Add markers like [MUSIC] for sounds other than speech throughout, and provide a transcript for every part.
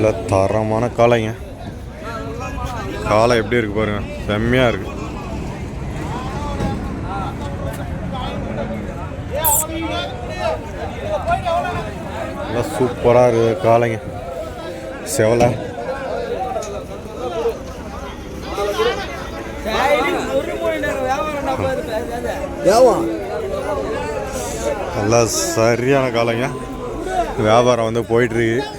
இல்லை தரமான காளைங்க. காளை எப்படி இருக்கு பாருங்க. செம்மையாக இருக்கு. நல்லா சூப்பராக இருக்குது காளைங்க. செவலை. நல்லா சரியான காலைங்க வியாபாரம் வந்து போயிட்டுருக்கு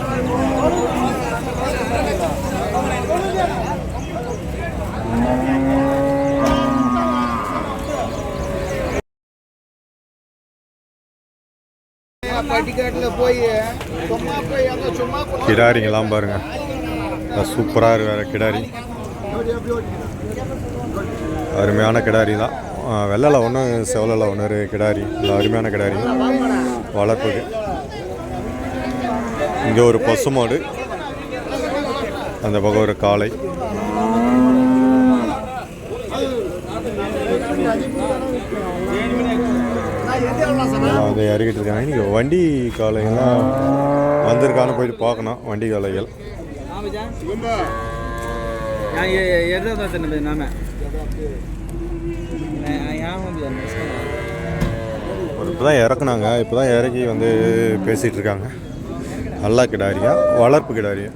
பட்டிக்காட்டில் போய் சும்மா போய் அங்கே சும்மா கொண்டு கிடாரிங்கெல்லாம் பாருங்க. சூப்பராக இருக்கு வேறு கிடாரி. அருமையான கிடாரி தான். வெள்ளல ஒன்று செவலில் ஒன்று ஒரு கிடாரி. அருமையான கிடாரி. வளர்ப்புக்கு இங்கே ஒரு பசுமாடு அந்த பக்கம் ஒரு காளை. வந்து இறக்கிட்டு இருக்காங்க இன்றைக்கி வண்டி காளைகள்லாம் வந்திருக்கான்னு போயிட்டு பார்க்கணும். வண்டி காளைகள். ஒரு இப்போ தான் இறக்குனாங்க. இப்போ தான் இறக்கி வந்து பேசிகிட்டு இருக்காங்க. நல்லா கிடாரியா? வளர்ப்பு கிடாரியா?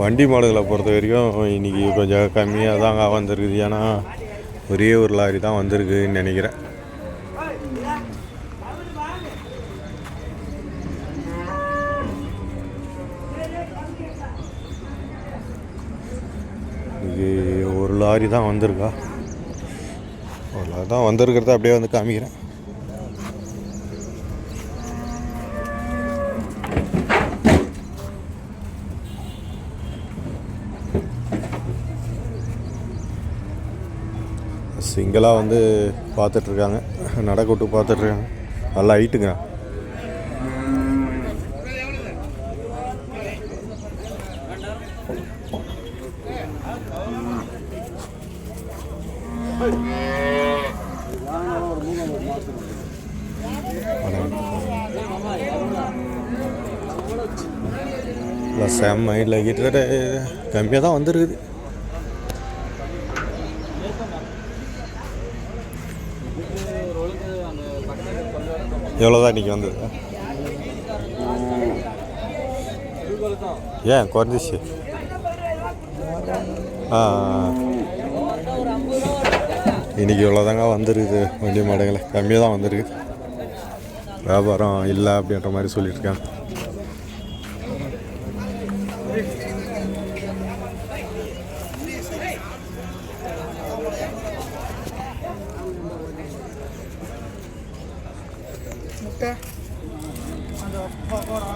வண்டி மாடுகளை பொறுத்த வரைக்கும் இன்றைக்கி கொஞ்சம் கம்மியாக தாங்க வந்திருக்குது. ஏன்னா ஒரே ஒரு லாரி தான் வந்திருக்குன்னு நினைக்கிறேன். இது ஒரு லாரி தான் வந்திருக்கா? ஒரு லாரி தான் வந்திருக்கிறத அப்படியே வந்து காமிக்கிறேன். இங்கெல்லாம் வந்து பார்த்துட்ருக்காங்க. நடக்கூட்டு பார்த்துட்ருக்காங்க. நல்லா ஹைட்டுங்க செம்மை செம்ம இல்லை கிட்டத்தட்ட கம்மியாக தான் வந்திருக்குது. எவ்வளோ தான் இன்றைக்கி வந்தது? ஏன் குறைஞ்சிச்சு? ஆ இன்றைக்கி இவ்வளோதாங்க வந்திருக்குது. வண்டி மாடுகளை கம்மியாக தான் வந்திருக்கு வியாபாரம் இல்லை அப்படின்ற மாதிரி சொல்லியிருக்காங்க முட்டை அந்த பக்கோடா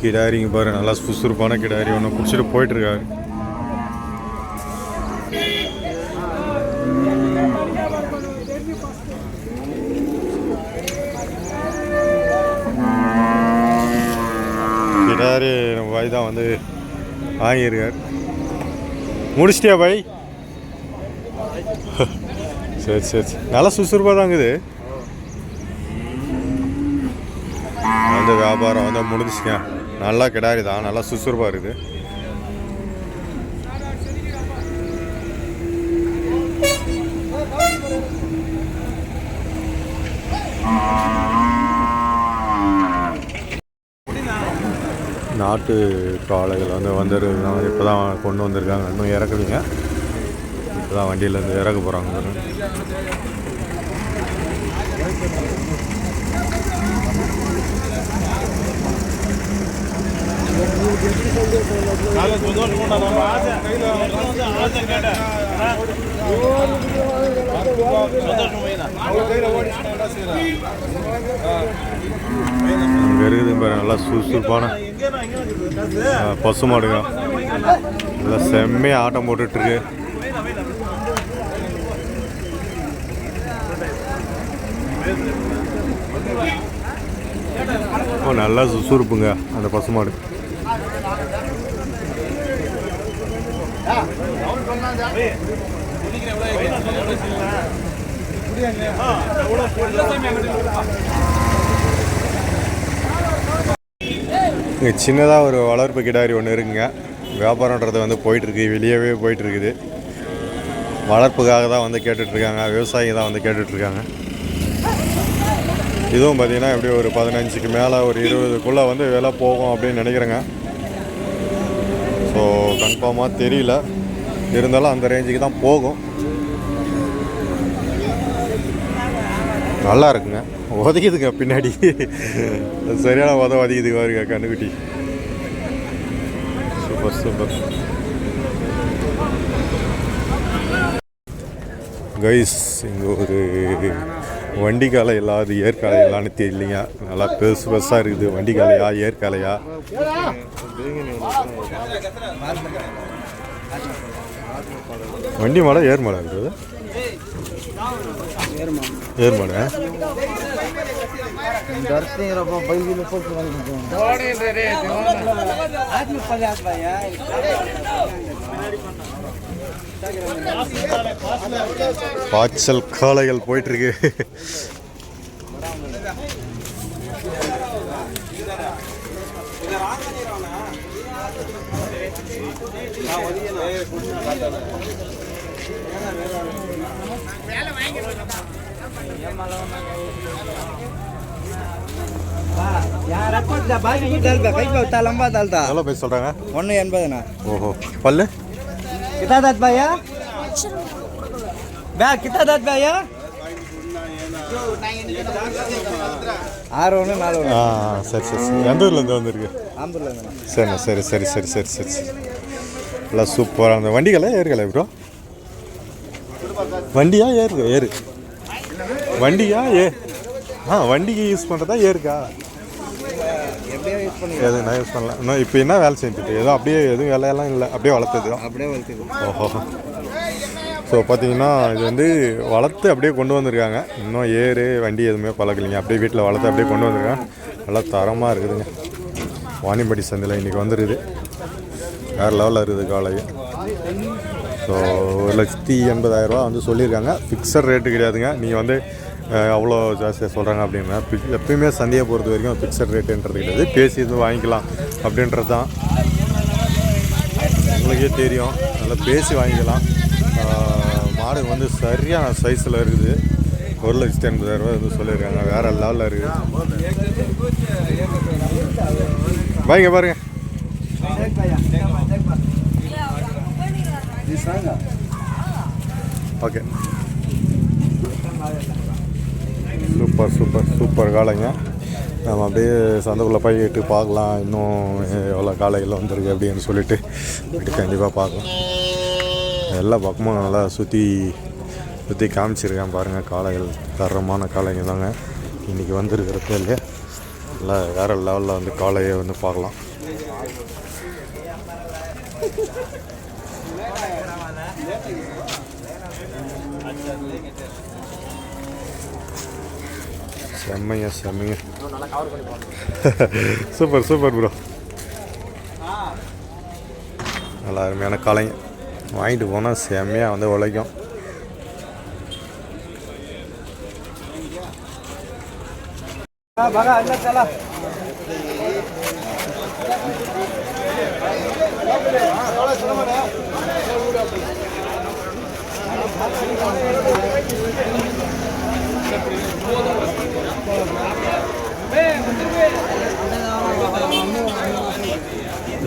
கிடாரிங்க பாரு நல்லா சுறுசுறுப்பான கிடாரி. ஒன்று குடிச்சிட்டு போயிட்டுருக்காரு. கிடாரி நம்ம பாய் தான் வந்து வாங்கியிருக்கார். முடிச்சிட்டியா பாய்? சரி [LAUGHS] சரி. சரி நல்லா சுறுசுறுப்பாக தான் இருக்குது. வியாபாரம் வந்து முடிஞ்சுச்சுங்க. நல்லா கிடாரி தான் நல்லா சுறுசுறுப்பாக இருக்குது. நாட்டு காளைகள் வந்து வந்துருக்காங்க இப்போ தான் கொண்டு வந்திருக்காங்க. இன்னும் இறக்குறீங்க அதான் தான் வண்டியிலேருந்து இறக்க போகிறாங்க அங்கே இருக்குது பாரு நல்லா சுறுசுறுப்பான பசு மாடுங்க. நல்லா செம்மையாக ஆட்டம் போட்டுட்ருக்கு நல்லா சுறுசுறுப்புங்க அந்த பசு மாடு இங்கே சின்னதாக ஒரு வளர்ப்பு கிடாரி ஒன்று இருக்குங்க. வியாபாரன்றது வந்து போயிட்டுருக்கு வெளியவே போயிட்டுருக்குது. வளர்ப்புக்காக தான் வந்து கேட்டுட்ருக்காங்க விவசாயிங்க தான் வந்து கேட்டுட்ருக்காங்க. இதுவும் பார்த்தீங்கன்னா எப்படியும் ஒரு பதினஞ்சுக்கு மேலே ஒரு இருபதுக்குள்ளே வந்து விலை போகும் அப்படின்னு நினைக்கிறேங்க. ஸோ கன்ஃபார்மாக தெரியல. இருந்தாலும் அந்த ரேஞ்சுக்கு தான் போகும். நல்லா இருக்குங்க. உதைக்குதுங்க பின்னாடி. சரியான உதவ உதைக்குது பாருங்க கண்ணுக்குட்டி. சூப்பர் சூப்பர் கைஸ் இங்கே ஒரு வண்டி காலை இல்லாது ஏற்காலை இல்லான்னு தெரியலைங்க நல்லா பெருசு பெருசாக இருக்குது. வண்டி காலையா ஏற்காலையா? வண்டி மாடா ஏர் மாடா இருக்குது. ஏர் மாடா பாய்ச்சல் காளைகள் போயிட்டுருக்கு. யாரப்பா இந்த பாய் கை லம்பா தாழ்தா எவ்வளோ பேச எண்பதுண்ணா. ஓஹோ. பல்லு? कितना दात भैया भैया कितना दात भैया ஆறு ஒன்று நாலு ஒன்று ஆ சரி சரி சரி எந்த ஊர்லேருந்து வந்திருக்கு ஆம்பூர்ல இருந்து சரிண்ணா சரி சரி சரி சரி சரி சரி நல்லா சூப்பராக அந்த வண்டிகளை ஏறுகளை ப்ரோ வண்டியா ஏறு ஏறு வண்டியா ஏ ஆ வண்டிக்கு யூஸ் பண்ணுறதா ஏறுக்கா எப்படியோ யூஸ் பண்ணி எது நான் யூஸ் பண்ணல. இன்னும் இப்போ என்ன வேலை செஞ்சுட்டு ஏதோ அப்படியே எதுவும் வேலையெல்லாம் இல்லை. அப்படியே வளர்த்தது. அப்படியே வளர்த்துது ஓஹோ. ஸோ பார்த்தீங்கன்னா இது வந்து வளர்த்து அப்படியே கொண்டு வந்திருக்காங்க. இன்னும் ஏறு வண்டி எதுவுமே பழக்கலைங்க. அப்படியே வீட்டில் வளர்த்து அப்படியே கொண்டு வந்திருக்காங்க. நல்லா தரமாக இருக்குதுங்க. வாணிப்படி சந்தையில் இன்றைக்கி வந்துருக்குது வேறு லெவலில் இருக்குது காலை ஸோ ஒரு லட்சத்தி எண்பதாயிரரூவா வந்து சொல்லியிருக்காங்க. ஃபிக்ஸட் ரேட்டு கிடையாதுங்க. நீங்கள் வந்து அவ்வளோ ஜாஸ்தியாக சொல்கிறாங்க அப்படின்னா எப்பயுமே சந்தையை பொறுத்த வரைக்கும் ஃபிக்ஸட் ரேட்டுன்றது கிடையாது. பேசி இது வாங்கிக்கலாம் அப்படின்றது தான். உங்களுக்கே தெரியும். நல்லா பேசி வாங்கிக்கலாம். மாடு வந்து சரியான சைஸில் இருக்குது. ஒரு லட்சத்தி எண்பதாயிரரூவா வந்து சொல்லியிருக்காங்க. வேறு லெவலில் இருக்குது. பாருங்க. பாருங்க ஓகே சூப்பர் சூப்பர் சூப்பர் காளைங்க. நம்ம அப்படியே சந்தைக்குள்ளே போயிட்டு பார்க்கலாம் இன்னும் எவ்வளோ காலையில் வந்திருக்கு அப்படின்னு சொல்லிட்டு. போயிட்டு கண்டிப்பாக பார்க்கலாம். எல்லா பக்கமும் நல்லா சுற்றி சுற்றி காமிச்சிருக்கேன் பாருங்கள் காளைகள். தரமான காளைங்க தாங்க இன்றைக்கி வந்திருக்கிறப்ப இல்லையா? நல்லா வேறு லெவலில் வந்து காளையை வந்து பார்க்கலாம். செம்மையா செம்மையா. [LAUGHS] சூப்பர் சூப்பர் ப்ரோ நல்லா அருமையான கலைஞர் வாங்கிட்டு போனால் செம்மையாக வந்து உழைக்கும். Thank you.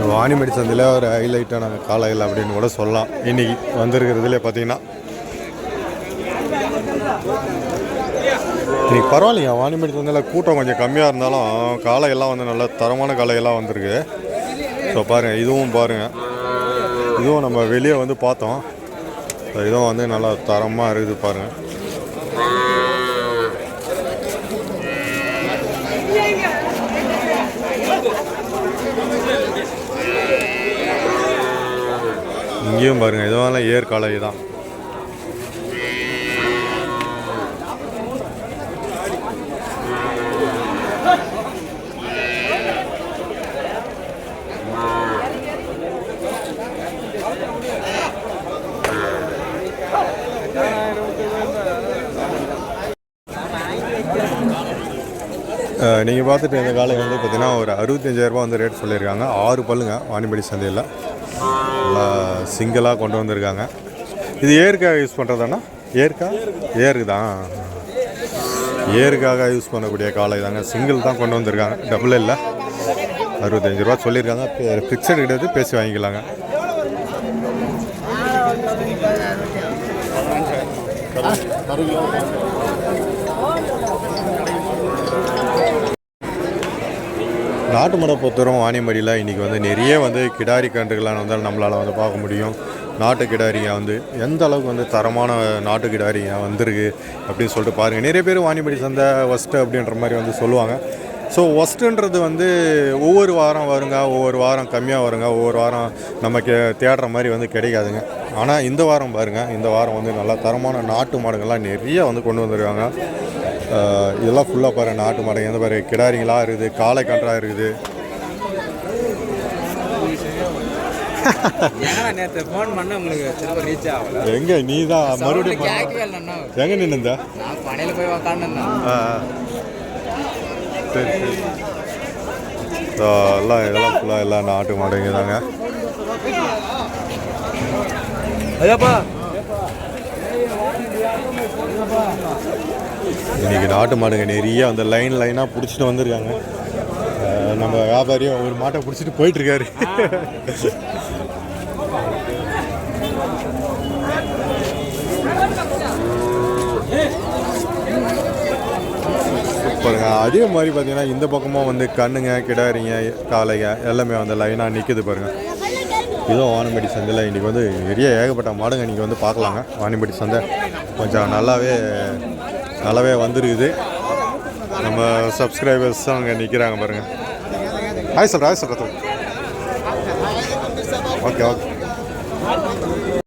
வாணிமடி சந்தையில் ஒரு ஹைலைட்டான காலையில் அப்படின்னு கூட சொல்லலாம். இன்னைக்கு வந்திருக்கிறதுல பார்த்தீங்கன்னா. இன்னைக்கு பரவாயில்லைங்க வாணிமடி சந்தையில் கூட்டம் கொஞ்சம் கம்மியாக இருந்தாலும் காளையெல்லாம் வந்து நல்ல தரமான காளையெல்லாம் வந்திருக்கு. ஸோ பாருங்கள் இதுவும் பாருங்கள் இதுவும் நம்ம வெளியே வந்து பார்த்தோம். இதுவும் வந்து நல்லா தரமாக இருக்குது பாருங்கள் இங்கேயும் பாருங்கள் இதுவெல்லாம் ஏர் காலை தான். நீங்கள் பார்த்துட்டு இந்த காலை வந்து பார்த்தீங்கன்னா ஒரு அறுபத்தஞ்சாயிரரூபா வந்து ரேட் சொல்லியிருக்காங்க. ஆறு பல்லுங்க வாணிபடி சந்தையில். நல்லா சிங்கிளாக கொண்டு வந்திருக்காங்க. இது ஏருக்காக யூஸ் பண்ணுறதாண்ணா ஏருக்கா? ஏருக்கு தான். ஏருக்காக யூஸ் பண்ணக்கூடிய காலை தாங்க சிங்கிள் தான் கொண்டு வந்திருக்காங்க. டபுள் இல்லை. அறுபத்தஞ்சு ரூபா சொல்லியிருக்காங்க. ஃபிக்ஸட் கிடையாது பேசி வாங்கிக்கலாங்க. நாட்டு மடை பொறுத்தவரும் வாணியம்படியில் இன்றைக்கி வந்து நிறைய வந்து கிடாரி கன்றுகள்லாம் வந்து நம்மளால் வந்து பார்க்க முடியும். நாட்டு கிடாரிங்க வந்து எந்த அளவுக்கு வந்து தரமான நாட்டு கிடாரிங்க வந்திருக்கு அப்படின்னு சொல்லிட்டு பாருங்கள் நிறைய பேர் வாணியம்படி சந்தை ஒஸ்ட்டு அப்படின்ற மாதிரி வந்து சொல்லுவாங்க. ஸோ ஒஸ்ட்டுன்றது வந்து ஒவ்வொரு வாரம் வருங்க ஒவ்வொரு வாரம் கம்மியாக வருங்க ஒவ்வொரு வாரம் நமக்கு தேடுற மாதிரி வந்து கிடைக்காதுங்க. ஆனால் இந்த வாரம் பாருங்கள் இந்த வாரம் வந்து நல்லா தரமான நாட்டு மாடுங்கள்லாம் நிறைய வந்து கொண்டு வந்துருக்காங்க. இதெல்லாம் ஃபுல்லாக பாரு நாட்டு மாடுங்க எந்த பாரு கிடாரிங்களாக இருக்குது காளை கன்றாக இருக்குது. எங்கே நீ தான் மறுபடியும் எங்கே நின்னுந்த. சரி சரி. எல்லாம் இதெல்லாம் ஃபுல்லாக எல்லாம் நாட்டு மாடுங்க தாங்க ஐயாப்பா இன்றைக்கி நாட்டு மாடுங்க நிறைய அந்த லைன் லைனாக பிடிச்சிட்டு வந்திருக்காங்க. நம்ம வியாபாரியும் ஒரு மாட்டை பிடிச்சிட்டு போயிட்டுருக்காரு. சூப்பருங்க அதே மாதிரி பார்த்தீங்கன்னா இந்த பக்கமும் வந்து கண்ணுங்க கிடாரிங்க காளைங்க எல்லாமே வந்து லைனாக நிற்குது பாருங்கள் இதுவும் வானம்படி சந்தையில் இன்றைக்கி வந்து நிறைய ஏகப்பட்ட மாடுங்க இன்றைக்கி வந்து பார்க்கலாங்க. வாணிம்படி சந்தை கொஞ்சம் நல்லாவே நல்லாவே வந்துருக்குது. நம்ம சப்ஸ்கிரைபர்ஸ் அங்கே நிற்கிறாங்க பாருங்கள் hi sir hi sir okay okay